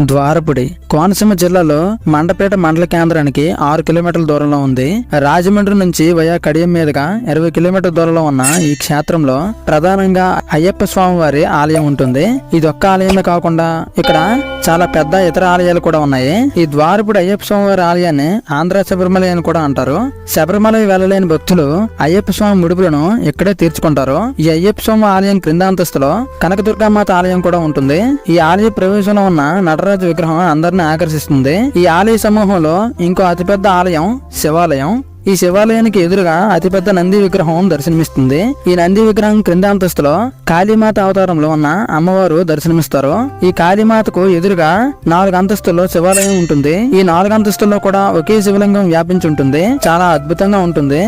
ద్వారపుడి కోనసీమ జిల్లాలో మండపేట మండల కేంద్రానికి ఆరు కిలోమీటర్ల దూరంలో ఉంది. రాజమండ్రి నుంచి వయా కడియం మీదుగా ఇరవై కిలోమీటర్ల దూరంలో ఉన్న ఈ క్షేత్రంలో ప్రధానంగా అయ్యప్ప స్వామి వారి ఆలయం ఉంటుంది. ఇది ఒక్క ఆలయమే కాకుండా ఇక్కడ చాలా పెద్ద ఇతర ఆలయాలు కూడా ఉన్నాయి. ఈ ద్వారపుడు అయ్యప్ప స్వామివారి ఆలయాన్ని ఆంధ్ర శబరిమల అని కూడా అంటారు. శబరిమల వెళ్ళలేని భక్తులు అయ్యప్ప స్వామి ముడుపులను ఇక్కడే తీర్చుకుంటారు. ఈ అయ్యప్ప స్వామి ఆలయం క్రింద అంతస్తులో కనకదుర్గామాత ఆలయం కూడా ఉంటుంది. ఈ ఆలయ ప్రవేశంలో ఉన్న నటరాజు విగ్రహం అందరిని ఆకర్షిస్తుంది. ఈ ఆలయ సమూహంలో ఇంకో అతిపెద్ద ఆలయం శివాలయం. ఈ శివాలయానికి ఎదురుగా అతిపెద్ద నంది విగ్రహం దర్శనమిస్తుంది. ఈ నంది విగ్రహం క్రింద అంతస్తులో కాళీమాత అవతారంలో ఉన్న అమ్మవారు దర్శనమిస్తారు. ఈ కాళీమాతకు ఎదురుగా నాలుగు అంతస్తుల్లో శివాలయం ఉంటుంది. ఈ నాలుగు అంతస్తుల్లో కూడా ఒకే శివలింగం వ్యాపించి ఉంటుంది. చాలా అద్భుతంగా ఉంటుంది.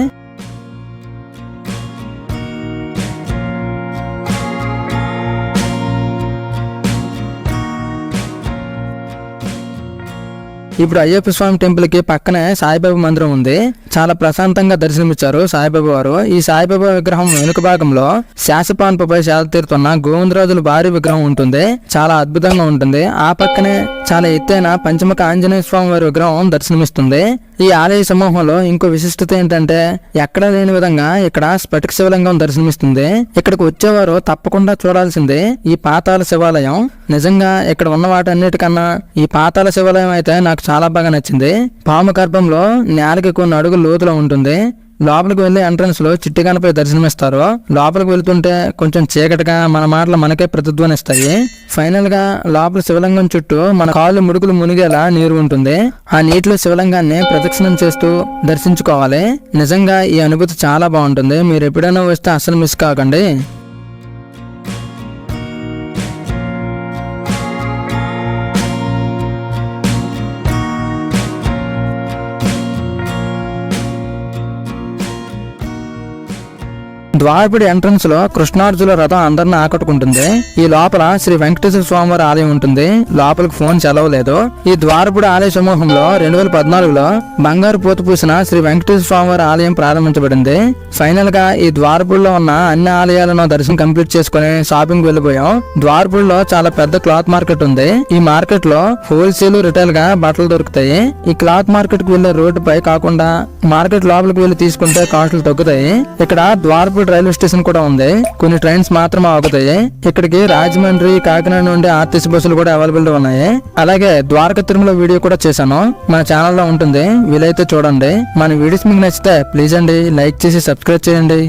ఇప్పుడు అయ్యప్ప స్వామి టెంపుల్కి పక్కనే సాయిబాబా మందిరం ఉంది. చాలా ప్రశాంతంగా దర్శనమిచ్చారు సాయిబాబా వారు. ఈ సాయిబాబా విగ్రహం వెనుక భాగంలో శాసపాన్పై సేద తీరుతున్న గోవిందరాజుల భారీ విగ్రహం ఉంటుంది. చాలా అద్భుతంగా ఉంటుంది. ఆ పక్కనే చాలా ఎత్తైన పంచముఖ ఆంజనేయ స్వామి వారి విగ్రహం దర్శనమిస్తుంది. ఈ ఆలయ సమూహంలో ఇంకో విశిష్టత ఏంటంటే ఎక్కడ లేని విధంగా ఇక్కడ స్ఫటిక శివలింగం దర్శనమిస్తుంది. ఇక్కడికి వచ్చేవారు తప్పకుండా చూడాల్సిందే ఈ పాతాల శివాలయం. నిజంగా ఇక్కడ ఉన్న వాటన్నిటికన్నా ఈ పాతాల శివాలయం అయితే నాకు చాలా బాగా నచ్చింది. పాము గర్భంలో నేలకి కొన్ని అడుగులు లోతులో ఉంటుంది. లోపలికి వెళ్ళే ఎంట్రన్స్లో చిట్టి గణపై దర్శనమిస్తారు. లోపలికి వెళ్తుంటే కొంచెం చీకటిగా మన మాటలు మనకే ప్రతిధ్వనిస్తాయి. ఫైనల్గా లోపల శివలింగం చుట్టూ మన కాళ్ళు ముడుకులు మునిగేలా నీరు ఉంటుంది. ఆ నీటిలో శివలింగాన్ని ప్రదక్షిణం చేస్తూ దర్శించుకోవాలి. నిజంగా ఈ అనుభూతి చాలా బాగుంటుంది. మీరు ఎప్పుడైనా వస్తే అసలు మిస్ కాకండి. ద్వారపుడి ఎంట్రన్స్లో కృష్ణార్జుల రథం అందరిని ఆకట్టుకుంటుంది. ఈ లోపల శ్రీ వెంకటేశ్వర స్వామివారి ఆలయం ఉంటుంది. లోపలికి ఫోన్ చెలవలేదు ఈ ద్వారపుడి ఆలయ సమూహంలో రెండు వేల పద్నాలుగులో బంగారు పూత పూసిన శ్రీ వెంకటేశ్వర స్వామివారి ఆలయం ప్రారంభించబడింది. ఫైనల్గా ఈ ద్వారపుడిలో ఉన్న అన్ని ఆలయాలను దర్శనం కంప్లీట్ చేసుకుని షాపింగ్ వెళ్ళిపోయాం. ద్వారపుడిలో చాలా పెద్ద క్లాత్ మార్కెట్ ఉంది. ఈ మార్కెట్లో హోల్సేల్ రిటైల్గా బట్టలు దొరుకుతాయి. ఈ క్లాత్ మార్కెట్కు వెళ్ళే రోడ్డు పై కాకుండా మార్కెట్ లోపలికి వెళ్ళి తీసుకుంటే కాస్టులు తగ్గుతాయి. ఇక్కడ ద్వారపుడి రైల్వే స్టేషన్ కూడా ఉంది. కొన్ని ట్రైన్స్ మాత్రమే ఆగుతాయి. ఇక్కడికి రాజమండ్రి కాకినాడ నుండి ఆర్టీసీ బస్సులు కూడా అవైలబుల్ ఉన్నాయి. అలాగే ద్వారక తిరుమల వీడియో కూడా చేశాను. మన ఛానల్లో ఉంటుంది. వీలైతే చూడండి. మన వీడియోస్ మీకు నచ్చితే ప్లీజ్ అండి. లైక్ చేసి సబ్స్క్రైబ్ చేయండి.